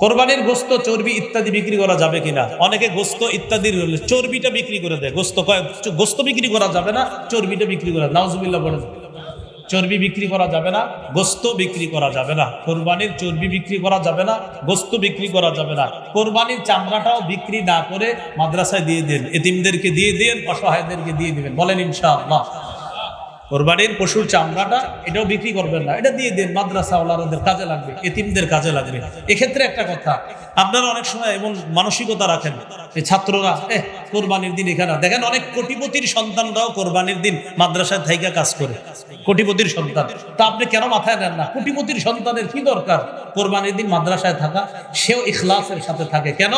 কোরবানির গোস্ত, চর্বি ইত্যাদি বিক্রি করা যাবে কিনা? অনেকে গোস্ত ইত্যাদির চর্বিটা বিক্রি করে দেয়। গোস্ত গোস্ত বিক্রি করা যাবে না, চর্বিটা বিক্রি করা নাউজুবিল্লাহ বলে চর্বি বিক্রি করা যাবে না, গোস্ত বিক্রি করা যাবে না। কোরবানির চর্বি বিক্রি করা যাবে না, গোস্ত বিক্রি করা যাবে না। কোরবানির চামড়াটাও বিক্রি না করে মাদ্রাসায় দিয়ে দেন। এতিমদেরকে দিয়ে দেন, অসহায়দেরকে দিয়ে দিবেন। বলেন ইনশাআল্লাহ। কোরবানির পশুর চামড়াটা এটাও বিক্রি করবেন না। এটা দিয়ে দেন, মাদ্রাসাওয়ালাদের কাজে লাগবে, এতিমদের কাজে লাগবে। এক্ষেত্রে একটা কথা, আপনারা অনেক সময় এমন মানসিকতা রাখেন এই ছাত্ররা এ কোরবানির দিন এখানে দেখেন অনেক কোটিপতির সন্তানরাও কোরবানির দিন মাদ্রাসায় থাইকা কাজ করে, কোটিপতির সন্তান। তা আপনি কেন মাথায় নেন না? কোটিপতির সন্তানের কি দরকার? কোরবানির দিন মাদ্রাসায় থাকা, সেও ইখলাসের সাথে থাকে। কেন?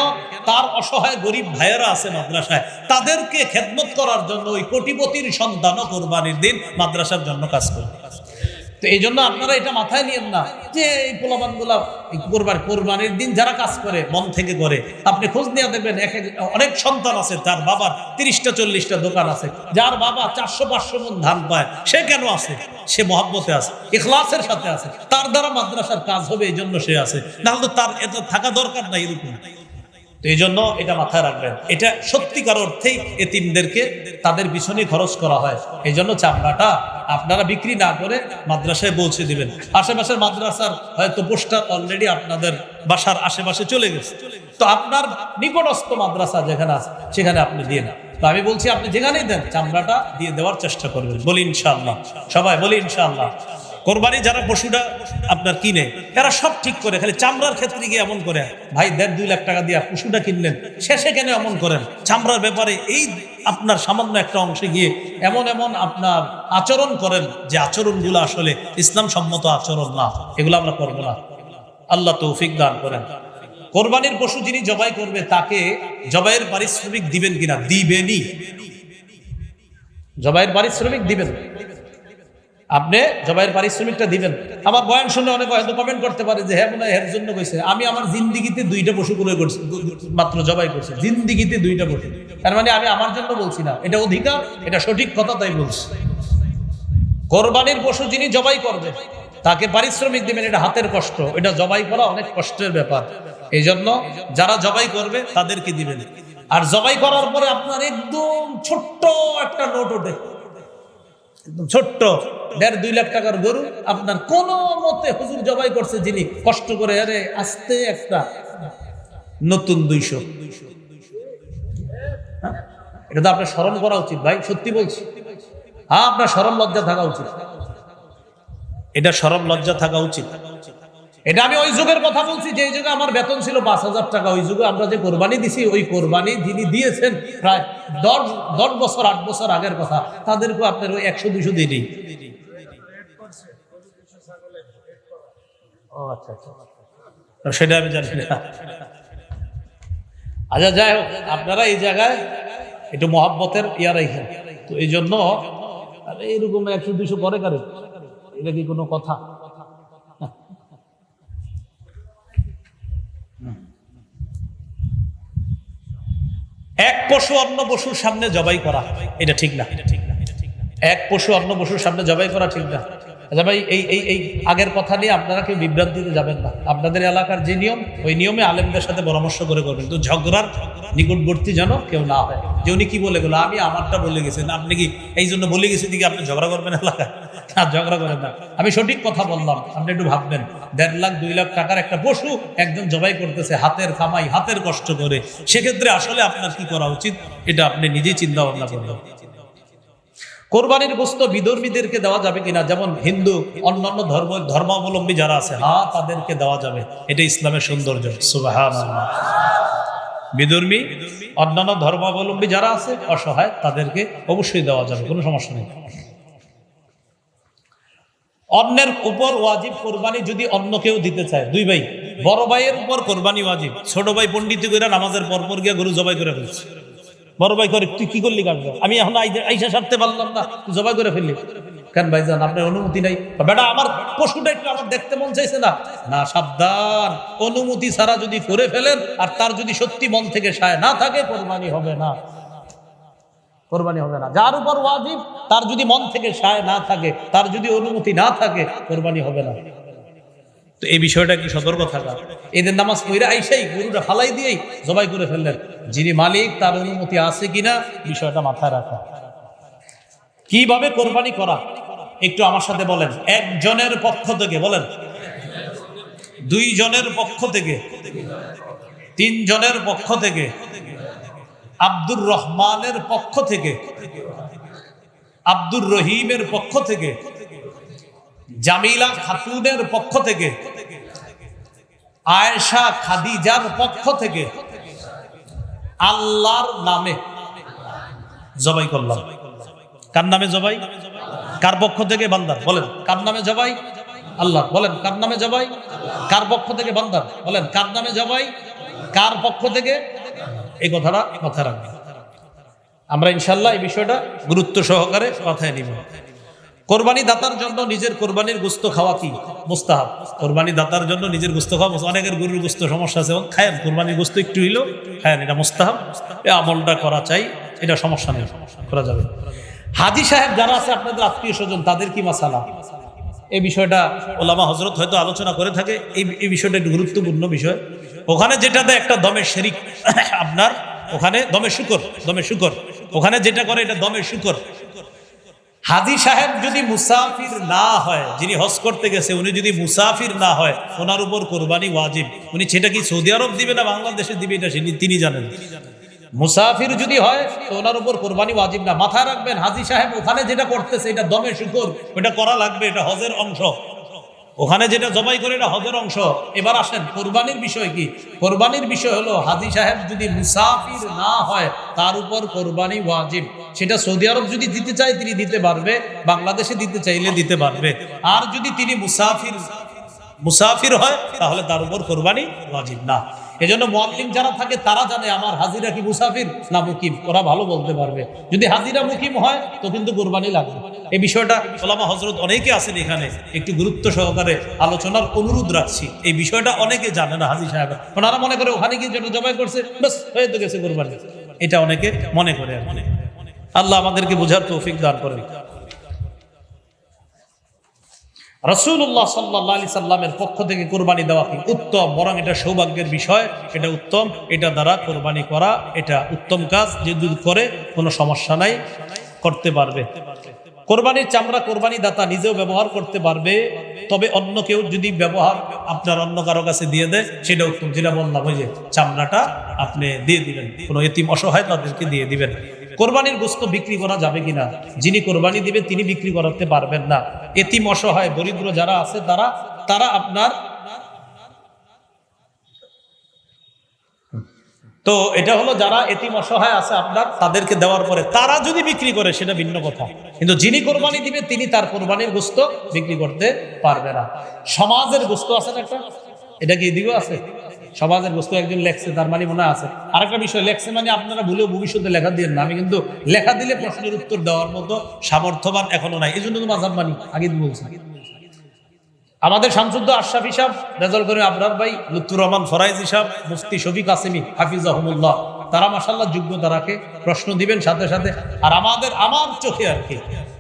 তার অসহায় গরিব ভাইয়েরা আছে মাদ্রাসায়। তাদেরকে খেদমত করার জন্য ওই কোটিপতির সন্তানও কোরবানির দিন মাদ্রাসার জন্য কাজ করে। তো এই জন্য আপনারা এটা মাথায় নিয়েন না যে এই পোলাবানগুলা কোরবান, কোরবানির দিন যারা কাজ করে, মন থেকে করে, আপনি খোঁজ নিয়ে দেখবেন এক অনেক সন্তান আছে, তার বাবার তিরিশটা, চল্লিশটা দোকান আছে, যার বাবা চারশো, পাঁচশো মন ধান পায়, সে কেন আছে? সে মহাব্বতে আছে, ইখলাসের সাথে আছে, তার দ্বারা মাদ্রাসার কাজ হবে, এই জন্য সে আছে। নাহলে তো তার এটা থাকা দরকার নাই এরকম। তো এই জন্য এটা মাথায় রাখবেন। এটা সত্যিকার অর্থেই এতিমদেরকে তাদের পিছনে খরচ করা হয়। এই জন্য চামড়াটা আপনারা বিক্রি না করে মাদ্রাসায় পৌঁছে দিবেন। আশেপাশের মাদ্রাসার হয়তো পোস্টার অলরেডি আপনাদের বাসার আশেপাশে চলে গেছে। তো আপনার নিকটস্থ মাদ্রাসা যেখানে আছে, সেখানে আপনি দিয়ে না তো আমি বলছি, আপনি যেখানেই দেন, চামড়াটা দিয়ে দেওয়ার চেষ্টা করবেন। বলি ইনশাআল্লাহ। সবাই বলি ইনশাআল্লাহ। কোরবানি যারা পশুটা আপনার কিনে, এরা সব ঠিক করে, খালি চামড়ার ক্ষেত্রে গিয়ে এমন করে, ভাই, দেড় দুই লাখ টাকা দিয়ে পশুটা কিনলেন, শেষে কেন এমন করেন? চামড়ার ব্যাপারে এই আপনার সামান্য একটা অংশে গিয়ে এমন এমন আপনার আচরণ করেন যে আচরণগুলো আসলে ইসলাম সম্মত আচরণ না, এগুলো আমরা করব না। আল্লাহ তৌফিক দান করেন। কোরবানির পশু যিনি জবাই করবে, তাকে জবাইয়ের পারিশ্রমিক দিবেন কিনা? দিবেনই। জবাইয়ের পারিশ্রমিক দিবেন। আপনি জবাইয়ের পারিশ্রমিকটা দিবেন। আমার বয়ান শুনে অনেক হয়তো কমেন্ট করতে পারে যে হ্যাঁ মনে হয় জন্য কইছে। আমি আমার জিন্দিগিতে দুইটা পশু করে করছি মাত্র জবাই করছি। জিন্দিগিতে দুইটা পশু। তার মানে আমি আমার জন্য বলছি না। এটা অধিকার, এটা সঠিক কথা তাই বলছি। কোরবানির পশু যিনি জবাই করবে, তাকে পারিশ্রমিক দিবেন, এটা হাতের কষ্ট। এটা জবাই করা অনেক কষ্টের ব্যাপার। এই জন্য যারা জবাই করবে, তাদেরকে দিবেন। আর জবাই করার পরে আপনার একদম ছোট্ট একটা নোট ওঠে। ছোট্ট, দেড় দুই লাখ টাকার গরু। আপনার কোন মতে হুজুর জবাই করছে যিনি কষ্ট করে, আরে আসতে একটা নতুন দুইশো। হ্যাঁ? এটা তো আপনার স্মরণ করা উচিত ভাই, সত্যি বলছি। হ্যাঁ আপনার স্মরণ লজ্জা থাকা উচিত। এটা স্মরণ লজ্জা থাকা উচিত। এটা আমি ওই যুগের কথা বলছি, যে যুগে আমার বেতন ছিল পাঁচ হাজার টাকা, ওই যুগে আমরা যে কোরবানি দিছি, ওই কোরবানি যিনি দিয়েছেন প্রায় দশ দশ বছর, আট বছর আগের কথা, তাদেরকেও আপনার ওই একশো, দুশো দিনই ও আচ্ছা আচ্ছা। সেটা আমি জানি না। আচ্ছা যাই হোক, আপনারা এই জায়গায় একটু এই জন্য এরকম একশো, দুশো করে কারে? এটা কি কোনো কথা? এক পশু অন্য পশুর সামনে জবাই করা, এটা ঠিক না। এক পশু অন্য পশুর সামনে জবাই করা ঠিক না। আচ্ছা ভাই, এই এই এই আগের কথা নিয়ে আপনারা কেউ বিভ্রান্তিতে যাবেন না। আপনাদের এলাকার যে নিয়ম, ওই নিয়মে আলেমদের সাথে পরামর্শ করে করবেন। তো ঝগড়ার নিকটবর্তী যেন কেউ না হয়। যে উনি কি বলে গেলো, আমি আমারটা বলে গেছেন। আপনি কি এই জন্য বলে গেছি দিকে আপনি ঝগড়া করবেন এলাকায়? না ঝগড়া করেন না। আমি সঠিক কথা বললাম, আপনি একটু ভাববেন। দেড় লাখ, দুই লাখ টাকার একটা পশু একজন জবাই করতেছে, হাতের কামাই, হাতের কষ্ট করে। সেক্ষেত্রে আসলে আপনার কি করা উচিত? এটা আপনি নিজেই চিন্তা ভাবনা করবেন কোরবানির গোস্ত বিধর্মীদেরকে দেওয়া যাবে কিনা? যেমন হিন্দু, অন্যান্য ধর্ম, ধর্মাবলম্বী যারা আছে, হা, তাদেরকে দেওয়া যাবে। এটা ইসলামের সৌন্দর্য। বিধর্মী, অন্যান্য ধর্মাবলম্বী যারা আছে, অসহায়, তাদেরকে অবশ্যই দেওয়া যাবে। কোনো সমস্যা নেই। অন্যের উপর ওয়াজিব কোরবানি যদি অন্য কেউ দিতে চায়। দুই ভাই, বড় ভাইয়ের উপর কোরবানি ওয়াজিব, ছোট ভাই পন্ডিত করে নামাজের পরপর গিয়ে গরু জবাই করে ফেলছে। বড় ভাই করে, তুই কি করলি কাজ আমি এখন আইসা সারতে পারলাম না জবাই করে ফেললি। কেন ভাই যান আপনার অনুমতি নাই? বেটা, আমার পশুটা একটু আমার দেখতে মন চাইছে না। না, সাবধান, অনুমতি ছাড়া যদি করে ফেলেন, আর তার যদি সত্যি মন থেকে সায় না থাকে, কোরবানি হবে না। কোরবানি হবে না। যার উপর ওয়াজিব, তার যদি মন থেকে সায় না থাকে, তার যদি অনুমতি না থাকে, কোরবানি হবে না। তো এই বিষয়টা কি সতর্ক থাকা? এদের নামাজ পড়ে আইসাই, গরুটা ফালাই দিয়েই জবাই করে ফেললেন। যিনি মালিক, তার অনুমতি আছে কিনা, বিষয়টা মাথায় রাখা। কীভাবে কোরবানি করা? একটু আমার সাথে বলেন। একজনের পক্ষ থেকে, বলেন। দুই জনের পক্ষ থেকে তিন জনের পক্ষ থেকে। আব্দুর রহমানের পক্ষ থেকে, আব্দুর রহিমের পক্ষ থেকে, জামিলা খাতুনের পক্ষ থেকে, আয়েশা খাদিজার পক্ষ থেকে, আল্লাহর নামে জবাই করলাম। কার নামে জবাই? কার পক্ষ থেকে বান্দার? বলেন, কার নামে জবাই? আল্লাহ, বলেন, কার নামে জবাই? কার পক্ষ থেকে বান্দার? বলেন, কার নামে জবাই? কার পক্ষ থেকে? এই কথাটা মাথায় রাখবেন আমরা ইনশাল্লাহ এই বিষয়টা গুরুত্ব সহকারে মাথায় নিব। কোরবানি দাতার জন্য নিজের কোরবানির গুস্ত খাওয়া কি? মুস্তাহাব। কোরবানি দাতার জন্য নিজের গুস্ত খাওয়া অনেকের গরুর গুস্ত সমস্যা আছে এবং খায়েন, কোরবানির গুস্ত একটু হইলেও খায়েন, এটা মুস্তাহাব। এই আমলটা করা চাই, এটা সমস্যা নেই, করা যাবে। হাজি সাহেব যারা আছে, আপনাদের আত্মীয় স্বজন, তাদের কি মাসালা? এই বিষয়টা ওলামা হজরত হয়তো আলোচনা করে থাকে। এই বিষয়টা একটু গুরুত্বপূর্ণ বিষয়। ওখানে যেটা দেয় একটা দমের শেরিক, আপনার, ওখানে দমে শুকর দমে শুকর। ওখানে যেটা করে এটা দমে শুকর। হাজি সাহেব যদি মুসাফির না হয়, যিনি হজ করতে গেছে, উনি যদি মুসাফির না হয়, ওনার উপর কোরবানি ওয়াজিব। উনি সেটা কি সৌদি আরব দিবে না বাংলাদেশে দিবে, এটা তিনি জানেন। মুসাফির যদি হয়, তো ওনার উপর কোরবানি ওয়াজিব না। মাথায় রাখবেন হাজি সাহেব ওখানে যেটা করতেছে, এটা দমে শুকর, ওটা করা লাগবে, এটা হজের অংশ। ওখানে যেটা জবাই করে এটা হজের অংশ। এবার আসেন, কোরবানির বিষয় কি? কোরবানির বিষয় হলো, হাজি সাহেব যদি মুসাফির না হয়, তার উপর কোরবানি ওয়াজিব। সেটা সৌদি আরব যদি দিতে চায়, তিনি দিতে পারবে। বাংলাদেশে দিতে চাইলে দিতে পারবে। আর যদি তিনি মুসাফির মুসাফির হয়, তাহলে তার উপর কোরবানি ওয়াজিব না। এজন্য মোয়াল্লিম যারা থাকে, তারা জানে আমার হাজিরা কি মুসাফির? না মুকিম। ওরা ভালো বলতে পারবে। যদি হাজিরা মুকিম হয়, তো কিন্তু কোরবানি লাগবে। এই বিষয়টা ওলামা হজরত অনেকে আছেন এখানে। একটু গুরুত্ব সহকারে আলোচনার অনুরোধ রাখছি। এই বিষয়টা অনেকে জানে না হাজি সাহেব। ওনারা মনে করে ওখানে গিয়ে যেটা জবাই করছে। বাস হয়ে তো গেছে কোরবানি। এটা অনেকে মনে করে আল্লাহ আমাদেরকে বোঝার তৌফিক দান করেন। রসুল্লাহ সাল্লাহ আলি সাল্লামের পক্ষ থেকে কোরবানি দেওয়া কি উত্তম? বরং এটা সৌভাগ্যের বিষয়, এটা উত্তম, এটা দ্বারা কোরবানি করা, এটা উত্তম কাজ, যে যদি করে, কোনো সমস্যা নাই, করতে পারবে। কোরবানির চামড়া কোরবানি দাতা নিজেও ব্যবহার করতে পারবে, তবে অন্য কেউ যদি ব্যবহার আপনার অন্য কারও কাছে দিয়ে দেয়, সেটা উত্তম। যেটা বললাম, ওই যে চামড়াটা আপনি দিয়ে দিবেন, কোনো এতিম অসহায় তাদেরকে দিয়ে দিবেন। কোরবানির গোস্ত বিক্রি করা যাবে কিনা? যিনি কোরবানি দিবেন, তিনি বিক্রি করাতে পারবেন না। এতিম অসহায় দরিদ্র যারা আছে, তারা তারা আপনার তো এটা হলো যারা এতিম অসহায় আছে আপনার, তাদেরকে দেওয়ার পরে তারা যদি বিক্রি করে, সেটা ভিন্ন কথা। কিন্তু যিনি কোরবানি দিবে তিনি তার কোরবানির গোস্ত বিক্রি করতে পারবে না। সমাজের গোস্ত আছে না একটা? এটা কি এদিকেও আছে? সমাজের গোস্ত একজন লেখছে, তার মানে মনে আছে। আরেকটা বিষয়, লেখছে মানে আপনারা ভুলেও ভবিষ্যতে লেখা দিয়ে না। আমি কিন্তু লেখা দিলে প্রশ্নের উত্তর দেওয়ার মতো সামর্থ্যবান এখনও নাই। এই জন্য তো মাঝাব মানি আগে বলছি। আমাদের শামসুদ্দ আশরাফ হিসাব রেজাল করিম আবরার ভাই, লুৎফুর রহমান ফরাইজ হিসাব মুফতি শফিক আসিমি হাফিজ আহমুল্লাহ তারা মাসাল্লাহ যোগ্যতা রাখে, প্রশ্ন দিবেন সাথে সাথে। আর আমাদের আমার চোখে আর কি।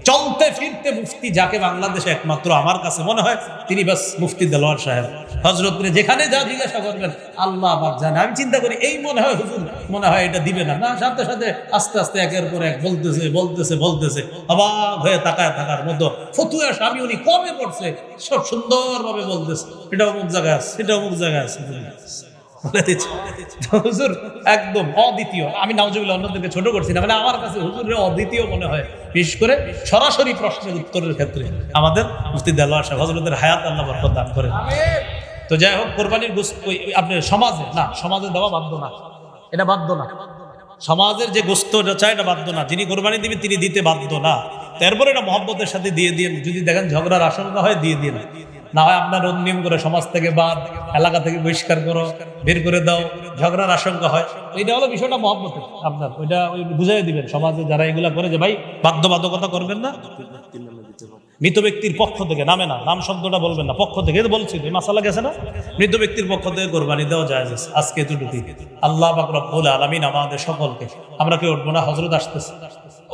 চলতে ফিরতে মুফতি যাকে বাংলাদেশে একমাত্র আমার কাছে মনে হয়, তিনি বাস মুফতি দেলোয়ার সাহেব। হজরত যেখানে যা জিজ্ঞাসা করবেন, আল্লাহ আমার জানে। আমি চিন্তা করি, এই মনে হয় হুজুর, মনে হয় এটা দিবে না। না, সাথে সাথে আস্তে আস্তে একের পর এক বলতেছে বলতেছে বলতেছে। অবাক হয়ে তাকায় থাকার মতো। ফতুয়া স্বামী উনি কমে পড়ছে? সব সুন্দরভাবে বলতেছে। এটা অমুক জায়গায় আছে এটা অমুক জায়গায় আছে। বলে দিচ্ছে। হুজুর, একদম অদ্বিতীয়। আমি নাউজুবিল্লাহ অন্যদেরকে ছোট করছি না মানে আমার কাছে হুজুরের অদ্বিতীয় মনে হয়, বিশেষ করে সরাসরি প্রশ্নের উত্তরের ক্ষেত্রে। আমাদের মুফতি দেলোয়ার সাহেব হজরতের হায়াত আল্লাহ বরকত দান করেন। তো যাই হোক, কোরবানির ওই আপনি সমাজে, না, সমাজে দেওয়া বাধ্য না। এটা বাধ্য না। সমাজের যে গোস্তটা চায় এটা বাধ্য না। যিনি কোরবানি দিবে, তিনি দিতে বাধ্য না। তারপরে এটা মহব্বতের সাথে দিয়ে দিন যদি দেখেন ঝগড়ার আশঙ্কা হয়, দিয়ে দিয়ে না হয় আপনার অন্যম করে সমাজ থেকে বাদ, এলাকা থেকে বহিষ্কার করো, বের করে দাও, ঝগড়ার আশঙ্কা হয়। এটা হলো বিষয়টা মহব্বতের। আপনার ওইটা ওই বুঝাই দিবেন সমাজে যারা এগুলা করে যে, ভাই, বাধ্যবাধকতা করবেন না। মৃত ব্যক্তির পক্ষ থেকে, নামে না, নাম শব্দটা বলবেন না, পক্ষ থেকে বলছি, এই মাসালা গেছে না? মৃত ব্যক্তির পক্ষ থেকে কোরবানি দেওয়া যায় আজকে এতটুকুই। আল্লাহ বাকরবুল আলমিন আমাদের সকলকে, আমরা কেউ উঠবো না? হজরত আসতেছে।